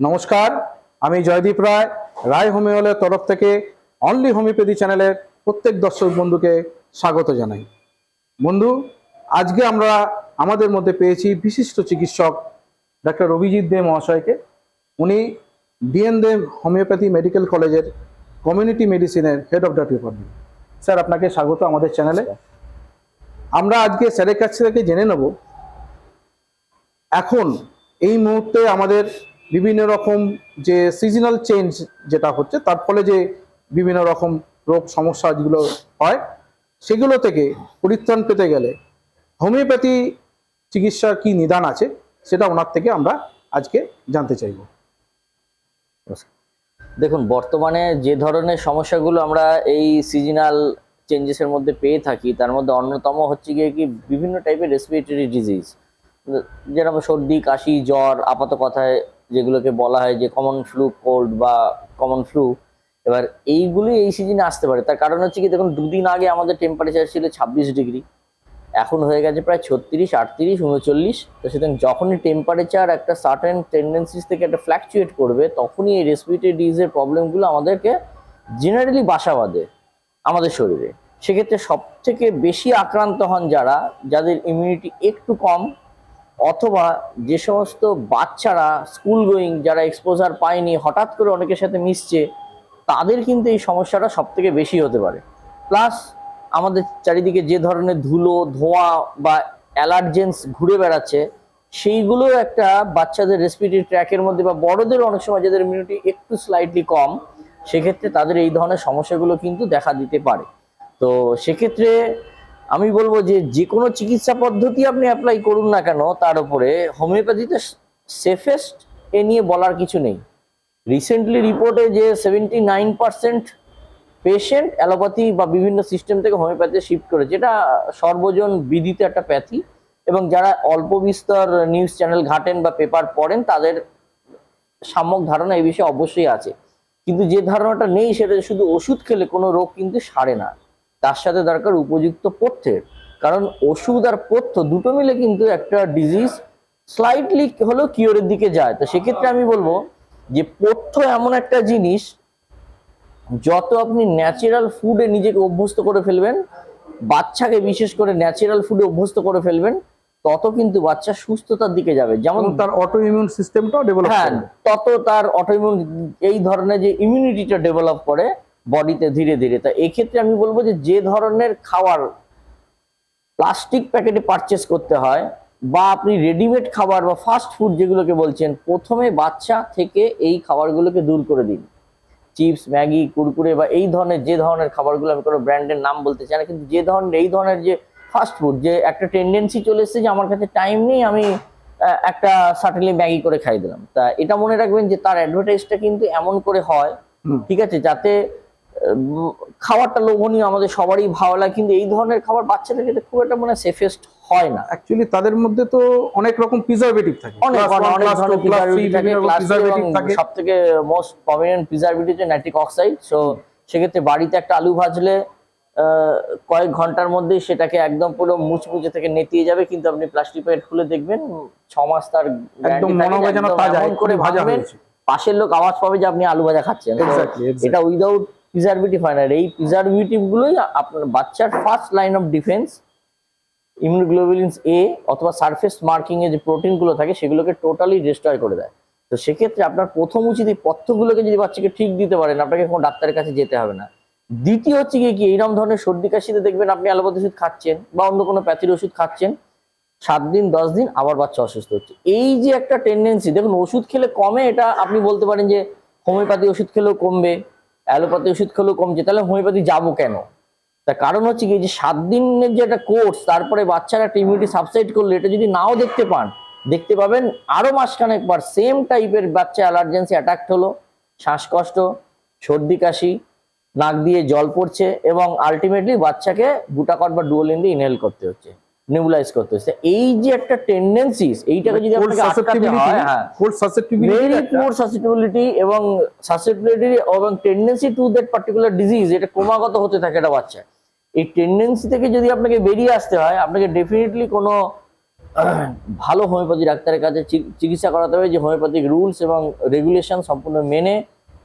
নমস্কার, আমি জয়দীপ রায় রায় হোমিওলের তরফ থেকে অনলি হোমিওপ্যাথি চ্যানেলের প্রত্যেক দর্শক বন্ধুকে স্বাগত জানাই। বন্ধু, আজকে আমরা আমাদের মধ্যে পেয়েছি বিশিষ্ট চিকিৎসক ডাক্তার অভিজিৎ দে মহাশয়কে। উনি ডিএন দে হোমিওপ্যাথি মেডিকেল কলেজের কমিউনিটি মেডিসিনের head of the department sir, আপনাকে স্বাগত আমাদের চ্যানেলে আমরা আজকে স্যারের কাছ থেকে জেনে নেব, এখন এই মুহূর্তে আমাদের বিভিন্ন রকম যে সিজনাল চেঞ্জ যেটা হচ্ছে, তার ফলে যে বিভিন্ন রকম রোগ সমস্যা যেগুলো হয়, সেগুলো থেকে পরিত্রাণ পেতে গেলে হোমিওপ্যাথি চিকিৎসার কি নিদান আছে, সেটা ওনার থেকে আমরা আজকে জানতে চাইব। দেখুন, বর্তমানে যে ধরনের সমস্যাগুলো আমরা এই সিজনাল চেঞ্জেসের মধ্যে পেয়ে থাকি, তার মধ্যে অন্যতম হচ্ছে গিয়ে কি বিভিন্ন টাইপের রেসপিরেটরি ডিজিজ যেরকম সর্দি, কাশি, জ্বর আপাত কথায় যেগুলোকে বলা হয় যে কমন ফ্লু কোল্ড বা কমন ফ্লু এবার এইগুলি এই সিজনে আসতে পারে। তার কারণ হচ্ছে কি, দেখুন, দুদিন আগে আমাদের টেম্পারেচার ছিল ছাব্বিশ ডিগ্রি, এখন হয়ে গেছে প্রায় ছত্রিশ, আটত্রিশ, উনচল্লিশ। তো সুতরাং যখনই টেম্পারেচার একটা সার্টেন টেন্ডেন্সিস থেকে একটা ফ্ল্যাকচুয়েট করবে, তখনই এই রেসপিরেটরি ডিজিজের প্রবলেমগুলো আমাদেরকে জেনারেলি বাসা বাঁধে আমাদের শরীরে। সেক্ষেত্রে সব থেকে বেশি আক্রান্ত হন যারা, যাদের ইমিউনিটি একটু কম অথবা যে সমস্ত বাচ্চারা স্কুল গোয়িং যারা এক্সপোজার পায়নি, হঠাৎ করে অনেকের সাথে মিশছে, তাদের কিন্তু এই সমস্যাটা সব থেকে বেশি হতে পারে। প্লাস আমাদের চারিদিকে যে ধরনের ধুলো, ধোঁয়া বা অ্যালার্জেন্স ঘুরে বেড়াচ্ছে সেইগুলো একটা বাচ্চাদের রেসপিরেটরি ট্র্যাকের মধ্যে বা বড়দের অনেক সময় যাদের ইমিউনিটি একটু স্লাইটলি কম, সেক্ষেত্রে তাদের এই ধরনের সমস্যাগুলো কিন্তু দেখা দিতে পারে। তো সেক্ষেত্রে আমি বলব যে যে কোনো চিকিৎসা পদ্ধতি আপনি অ্যাপ্লাই করুন না কেন, তার উপরে হোমিওপ্যাথিতে সেফেস্ট এ নিয়ে বলার কিছু নেই। রিসেন্টলি রিপোর্টে যে seventy nine percent patient allopathy বা বিভিন্ন সিস্টেম থেকে হোমিওপ্যাথি শিফট করেছে এটা সর্বজন বিদিত একটা প্যাথি, এবং যারা অল্প বিস্তর নিউজ চ্যানেল ঘাটেন বা পেপার পড়েন, তাদের সাম্যক ধারণা এই বিষয়ে অবশ্যই আছে। কিন্তু যে ধারণাটা নেই, সেটা শুধু ওষুধ খেলে কোনো রোগ কিন্তু সারে না। তার সাথে দরকার উপযুক্ত পথ্যের কারণ ওষুধ আর পথ্য দুটো মিলে কিন্তু একটা ডিজিজ স্লাইটলি হলেও কিওরের দিকে যায়। তো সেক্ষেত্রে আমি বলব যে পথ্য এমন একটা জিনিস যত আপনি ন্যাচারাল ফুডে নিজেকে অভ্যস্ত করে ফেলবেন বাচ্চাকে বিশেষ করে ন্যাচারাল ফুডে অভ্যস্ত করে ফেলবেন তত কিন্তু বাচ্চা সুস্থতার দিকে যাবে। যেমন তার অটো ইমিউন সিস্টেমটাও ডেভেলপ হ্যাঁ তত তার অটোইমিউন এই ধরনের যে ইমিউনিটিটা ডেভেলপ করে বডিতে ধীরে ধীরে। তা এক্ষেত্রে আমি বলব যে যে ধরনের খাবার প্লাস্টিক প্যাকেটে পারচেস করতে হয় বা আপনি রেডিমেড খাবার বা ফাস্ট ফুড যেগুলোকে বলছেন প্রথমে বাচ্চা থেকে এই খাবারগুলোকে দূর করে দিন। চিপস ম্যাগি কুরকুরে বা এই ধরনের যে ধরনের খাবারগুলো আমি কোনো ব্র্যান্ডের নাম বলতে চাই না কিন্তু যে ধরনের এই ধরনের যে ফাস্ট ফুড যে একটা টেন্ডেন্সি চলে এসেছে যে আমার কাছে টাইম নেই আমি একটা সার্টেনলি ম্যাগি করে খাই দিলাম। তা এটা মনে রাখবেন যে তার অ্যাডভার্টাইজটা কিন্তু এমন করে হয় ঠিক আছে? যাতে খাবারটা লোভনীয় আমাদের সবারই ভালো লাগে কিন্তু এই ধরনের খাবার বাচ্চাদের ক্ষেত্রে খুব একটা মানে সেফেস্ট হয় না। অ্যাকচুয়ালি তাদের মধ্যে তো অনেক রকম প্রিজারভেটিভ থাকে। অনেক অনেক ধরনের প্রিজারভেটিভ থাকে বিভিন্ন রকম ক্লাস preservative থাকে। সব মোস্ট প্রমিনেন্ট প্রিজারভেটিভ হচ্ছে নাইট্রিক অক্সাইড সো সেক্ষেত্রে বাড়িতে একটা আলু ভাজলে কয়েক ঘণ্টার মধ্যেই সেটাকে একদম পুরো মুচমুচে থেকে নেতিয়ে যাবে কিন্তু আপনি প্লাস্টিক প্যাকেট খুলে দেখবেন ছ মাস তার একদম মনে যেন তাজা করে ভাজা হয়েছে পাশের লোক আওয়াজ পাবে যে আপনি আলু ভাজা খাচ্ছেন. এটা উইদাউট প্রিজারভেটিভ হয় না এই প্রিজারভেটিভ গুলোই আপনার বাচ্চার first line of defence immunoglobulins A অথবা সারফেস মার্কিং এ যে প্রোটিনগুলো থাকে, সেগুলোকে টোটালি ডিস্ট্রয় করে দেয়। তো সেক্ষেত্রে আপনার প্রথম উচিত এই পথ্যগুলোকে যদি বাচ্চাকে ঠিক দিতে পারেন, আপনাকে কোনো ডাক্তারের কাছে যেতে হবে না। দ্বিতীয় হচ্ছে গিয়ে কি, এইরকম ধরনের সর্দি কাশিতে দেখবেন আপনি অ্যালোপ্যাথি ওষুধ খাচ্ছেন বা অন্য কোনো প্যাথির ওষুধ খাচ্ছেন, সাত দিন, দশ দিন আবার বাচ্চা অসুস্থ হচ্ছে। এই যে একটা টেন্ডেন্সি দেখুন, ওষুধ খেলে কমে, এটা আপনি বলতে পারেন যে হোমিওপ্যাথি ওষুধ খেলেও কমবে। অ্যালোপ্যাথি ওষুধ খেলেও কমছে। তাহলে হোমিওপ্যাথি যাব কেন? তার কারণ হচ্ছে কি যে সাত দিনের যে একটা কোর্স তারপরে বাচ্চারা একটা ইমিউনিটি সাবসাইড করলে এটা যদি নাও দেখতে পান, দেখতে পাবেন আরও মাসখানেক পর সেম টাইপের বাচ্চা অ্যালার্জেন্সি অ্যাটাক হলো, শ্বাসকষ্ট, সর্দি কাশি, নাক দিয়ে জল পড়ছে এবং আলটিমেটলি বাচ্চাকে বুটাকট বা ডুয়োলিন দিয়ে ইনহেল করতে হচ্ছে। নেবুলাইজ করতে হচ্ছে। এই যে একটা টেন্ডেন্সিস এইটাকে যদি আপনাকে আটকাতে হয় হ্যাঁ। Cold susceptibility very poor susceptibility এবং সাসেপ্টিবিলিটি এবং tendency to that particular disease এটা ক্রমাগত হতে থাকে একটা বাচ্চা এই টেন্ডেন্সি থেকে যদি আপনাকে বেরিয়ে আসতে হয় আপনাকে ডেফিনেটলি কোনো ভালো হোমিওপ্যাথি ডাক্তারের কাছে চিকিৎসা করাতে হবে যে হোমিওপ্যাথিক রুলস এবং রেগুলেশন সম্পূর্ণ মেনে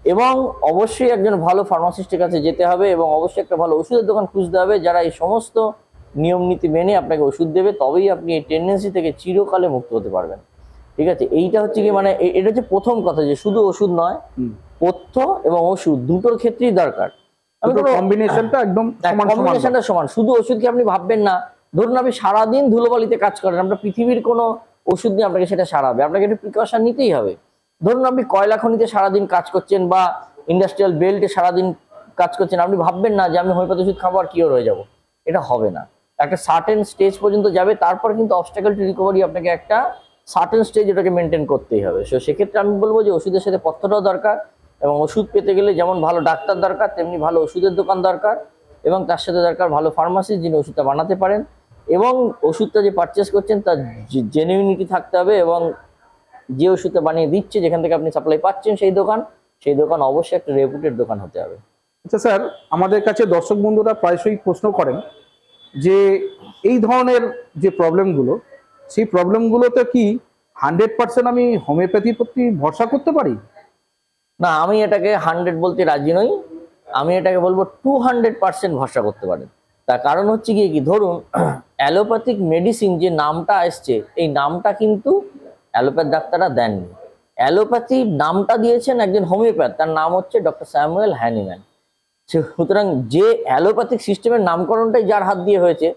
এবং অবশ্যই একজন ভালো ফার্মাসিস্টের কাছে যেতে হবে এবং অবশ্যই একটা ভালো ওষুধের দোকান খুঁজতে হবে যারা এই সমস্ত নিয়ম নীতি মেনে আপনাকে ওষুধ দেবে তবেই আপনি এই টেন্ডেন্সি থেকে চিরকালে মুক্ত হতে পারবেন। ঠিক আছে? এইটা হচ্ছে কি মানে এটা হচ্ছে প্রথম কথা যে শুধু ওষুধ নয় পথ্য এবং ওষুধ দুটোর ক্ষেত্রেই দরকার। কম্বিনেশনটা একদম সমান সমান কম্বিনেশনটা সমান। শুধু ওষুধকে আপনি ভাববেন না? ধরুন আপনি সারাদিন ধুলোবালিতে কাজ করেন আপনার পৃথিবীর কোনো ওষুধ নিয়ে আপনাকে সেটা সারাবে আপনাকে একটু প্রিকশন নিতেই হবে। ধরুন আপনি কয়লা খনিতে সারাদিন কাজ করছেন বা ইন্ডাস্ট্রিয়াল বেল্টে সারাদিন কাজ করছেন আপনি ভাববেন না যে আমি হোমিওপ্যাথি ওষুধ খাব আর কিওর হয়ে যাব। এটা হবে না। একটা সার্টেন স্টেজ পর্যন্ত যাবে, তারপর কিন্তু অবস্টাকেল টু রিকভারি আপনাকে একটা সার্টেন স্টেজ এটাকে মেনটেন করতেই হবে। সো সেক্ষেত্রে আমি বলব যে ওষুধের সাথে পথ্যটাও দরকার এবং ওষুধ পেতে গেলে যেমন ভালো ডাক্তার দরকার, তেমনি ভালো ওষুধের দোকান দরকার এবং তার সাথে দরকার ভালো ফার্মাসি যিনি ওষুধটা বানাতে পারেন এবং ওষুধটা যে পারচেস করছেন তার জেনুইনিটি থাকতে হবে এবং যে ওষুধটা বানিয়ে দিচ্ছে, যেখান থেকে আপনি সাপ্লাই পাচ্ছেন সেই দোকান সেই দোকান অবশ্যই একটা রেপুটেড দোকান হতে হবে। আচ্ছা স্যার, আমাদের কাছে দর্শক বন্ধুরা প্রায়শই প্রশ্ন করেন যে এই ধরনের যে প্রবলেমগুলো সেই প্রবলেমগুলোতে কি হান্ড্রেড পার্সেন্ট আমি হোমিওপ্যাথির প্রতি ভরসা করতে পারি? না, আমি এটাকে হান্ড্রেড বলতে রাজি নই। আমি এটাকে বলব টু হান্ড্রেড পার্সেন্ট ভরসা করতে পারেন। তার কারণ হচ্ছে গিয়ে কি, ধরুন, অ্যালোপ্যাথিক মেডিসিন যে নামটা আসছে এই নামটা কিন্তু অ্যালোপ্যাথ ডাক্তাররা দেননি। অ্যালোপ্যাথি নামটা দিয়েছেন একজন হোমিওপ্যাথ তার নাম হচ্ছে ডক্টর স্যামুয়েল হ্যানিম্যান সুতরাং যে অ্যালোপ্যাথিক সিস্টেমের নামকরণটাই যার হাত দিয়ে হয়েছে,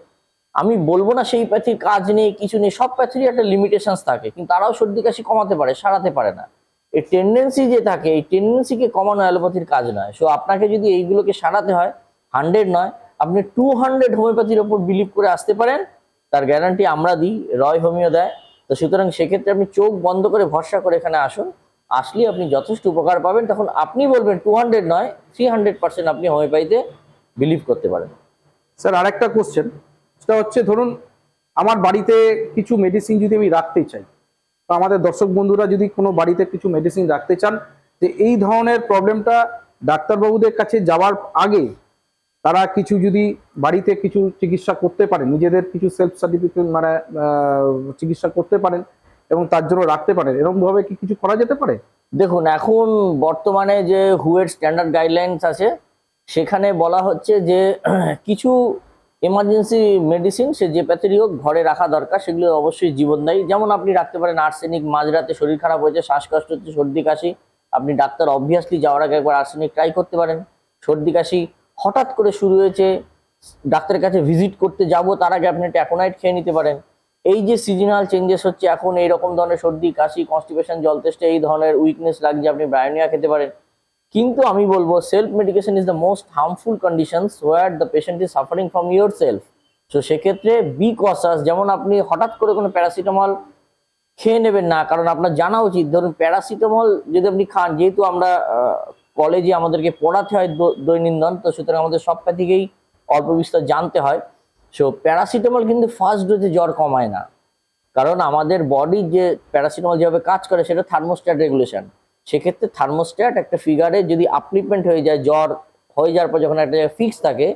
আমি বলব না সেই প্যাথির কাজ নেই, কিছু নেই, সব প্যাথিরই একটা লিমিটেশনস থাকে, কিন্তু তারাও সর্দি কাশি কমাতে পারে, সারাতে পারে না। এই টেন্ডেন্সি যে থাকে, এই টেন্ডেন্সিকে কমানো অ্যালোপ্যাথির কাজ নয়। সো আপনাকে যদি এইগুলোকে সারাতে হয় হান্ড্রেড নয়, আপনি টু হান্ড্রেড হোমিওপ্যাথির ওপর বিলিভ করে আসতে পারেন, তার গ্যারান্টি আমরা দিই, রয় হোমিও দেয়। তো সুতরাং সেক্ষেত্রে আপনি চোখ বন্ধ করে ভরসা করে এখানে আসুন। আসলে আপনি যথেষ্ট উপকার পাবেন। তখন আপনি বলবেন টু হান্ড্রেড নয় থ্রি হান্ড্রেড পার্সেন্ট আপনি হোমিওপ্যাথিতে বিলিভ করতে পারেন। স্যার, আরেকটা কোশ্চেন সেটা হচ্ছে, ধরুন, আমার বাড়িতে কিছু মেডিসিন যদি আমি রাখতে চাই, তো আমাদের দর্শক বন্ধুরা যদি কোনো বাড়িতে কিছু মেডিসিন রাখতে চান, যে এই ধরনের প্রবলেমটা ডাক্তারবাবুদের কাছে যাওয়ার আগে তারা কিছু যদি বাড়িতে কিছু চিকিৎসা করতে পারেন, নিজেদের কিছু সেলফ সার্টিফিকেট মানে চিকিৎসা করতে পারেন এবং তার জন্য রাখতে পারেন। এরকম ভাবে কি কিছু করা যেতে পারে? দেখুন, এখন বর্তমানে যে হুয়ের স্ট্যান্ডার্ড গাইডলাইন্স আছে, সেখানে বলা হচ্ছে যে কিছু এমার্জেন্সি মেডিসিন সে যে প্যাথেরই হোক, ঘরে রাখা দরকার। সেগুলো অবশ্যই জীবনদায়ী। যেমন আপনি রাখতে পারেন আর্সেনিক মাঝরাতে শরীর খারাপ হয়েছে, শ্বাসকষ্ট হচ্ছে, সর্দি কাশি। আপনি ডাক্তার অবভিয়াসলি যাওয়ার আগে একবার আর্সেনিক ট্রাই করতে পারেন। সর্দি কাশি হঠাৎ করে শুরু হয়েছে, ডাক্তারের কাছে ভিজিট করতে যাব, তার আগে আপনি ট্যাকোনাইট খেয়ে নিতে পারেন। এই যে সিজনাল চেঞ্জেস হচ্ছে, এখন এইরকম ধরনের সর্দি, কাশি কনস্টিপেশন জল তেষ্টা, এই ধরনের উইকনেস লাগছে, আপনি ব্রায়োনিয়া খেতে পারেন। কিন্তু আমি বলব self medication is the most harmful conditions where the patient is suffering from yourself so সেক্ষেত্রে বি কসাস যেমন আপনি হঠাৎ করে কোনো প্যারাসিটামল খেয়ে নেবেন না, কারণ আপনার জানা উচিত। ধরুন প্যারাসিটামল যদি আপনি খান, যেহেতু আমরা কলেজে আমাদেরকে পড়াতে হয় দৈনন্দিন, তো সুতরাং আমাদের সব প্যাথিকেই অল্প বিস্তর জানতে হয়। সো প্যারাসিটামল কিন্তু ফার্স্ট ডোজে জ্বর কমায় না। কারণ আমাদের বডি যে প্যারাসিটামল যেভাবে কাজ করে, সেটা থার্মোস্ট্যাট রেগুলেশন সেক্ষেত্রে থার্মোস্ট্যাট একটা ফিগারে যদি আপলিপমেন্ট হয়ে যায়, জ্বর হয়ে যাওয়ার পর যখন একটা জায়গায় ফিক্স থাকে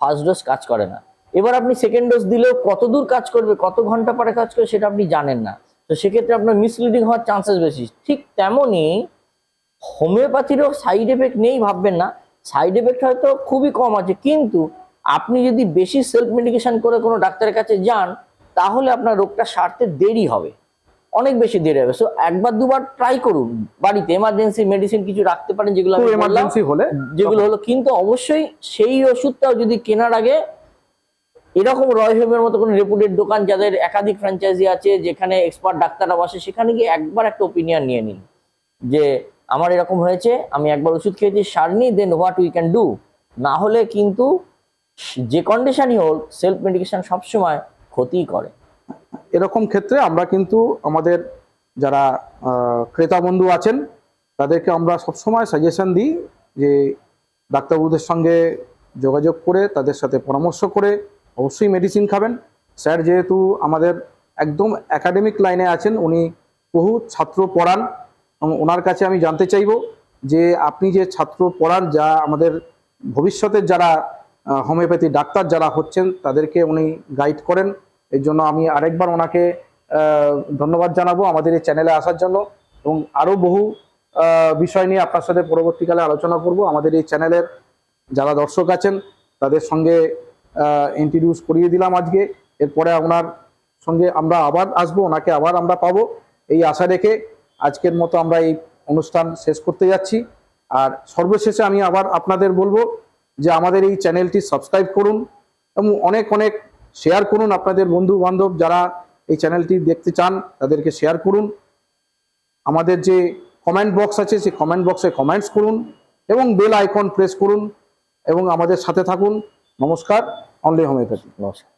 ফার্স্ট ডোজ কাজ করে না। এবার আপনি সেকেন্ড ডোজ দিলেও কত দূর কাজ করবে, কত ঘণ্টা পরে কাজ করবে, সেটা আপনি জানেন না। তো সেক্ষেত্রে আপনার মিসলিডিং হওয়ার চান্সেস বেশি। ঠিক তেমনই হোমিওপ্যাথিরও সাইড এফেক্ট নেই ভাববেন না। সাইড এফেক্ট হয়তো খুবই কম আছে, কিন্তু আপনি যদি বেশি সেলফ মেডিকেশন করে কোনো ডাক্তারের কাছে যান তাহলে আপনার রোগটা সারতে দেরি হবে। অনেক বেশি দেরি হবে। সো একবার দুবার ট্রাই করুন। বাড়িতে এমার্জেন্সি মেডিসিন কিছু রাখতে পারেন যেগুলো এমার্জেন্সি হলে যেগুলো হলো কিন্তু অবশ্যই সেই ওষুধটাও যদি কেনার আগে এরকম রয় হোমের মতো কোনো রেপুটেড দোকান যাদের একাধিক ফ্র্যাঞ্চাইজি আছে যেখানে এক্সপার্ট ডাক্তাররা বসে সেখানে গিয়ে একবার একটা ওপিনিয়ন নিয়ে নিন যে আমার এরকম হয়েছে আমি একবার ওষুধ খেয়েছি সারনি then what we can do না হলে কিন্তু যে কন্ডিশনই হোক সেলফ মেডিকেশন সবসময় ক্ষতিই করে। এরকম ক্ষেত্রে আমরা কিন্তু আমাদের যারা ক্রেতা বন্ধু আছেন, তাদেরকে আমরা সবসময় সাজেশন দিই যে ডাক্তারবাবুদের সঙ্গে যোগাযোগ করে, তাদের সাথে পরামর্শ করে অবশ্যই মেডিসিন খাবেন। স্যার যেহেতু আমাদের একদম একাডেমিক লাইনে আছেন, উনি বহু ছাত্র পড়ান ওনার কাছে আমি জানতে চাইব যে আপনি যে ছাত্র পড়ান, যা আমাদের ভবিষ্যতের যারা হোমিওপ্যাথি ডাক্তার যারা হচ্ছেন, তাদেরকে উনি গাইড করেন। এর জন্য আমি আরেকবার ওনাকে ধন্যবাদ জানাব আমাদের এই চ্যানেলে আসার জন্য। এবং আরও বহু বিষয় নিয়ে আপনার সাথে পরবর্তীকালে আলোচনা করব। আমাদের এই চ্যানেলের যারা দর্শক আছেন, তাদের সঙ্গে ইন্ট্রোডিউস করিয়ে দিলাম আজকে। এরপরে ওনার সঙ্গে আমরা আবার আসব, ওনাকে আবার আমরা পাবো। এই আশা রেখে আজকের মতো আমরা এই অনুষ্ঠান শেষ করতে যাচ্ছি। আর সর্বশেষে আমি আবার আপনাদের বলব যে আমাদের এই চ্যানেলটি সাবস্ক্রাইব করুন এবং অনেক অনেক শেয়ার করুন আপনাদের বন্ধু বান্ধব যারা এই চ্যানেলটি দেখতে চান, তাদেরকে শেয়ার করুন। আমাদের যে কমেন্ট বক্স আছে, সেই কমেন্ট বক্সে কমেন্টস করুন এবং বেল আইকন প্রেস করুন এবং আমাদের সাথে থাকুন। নমস্কার অনলি হোমিওপ্যাথি নমস্কার।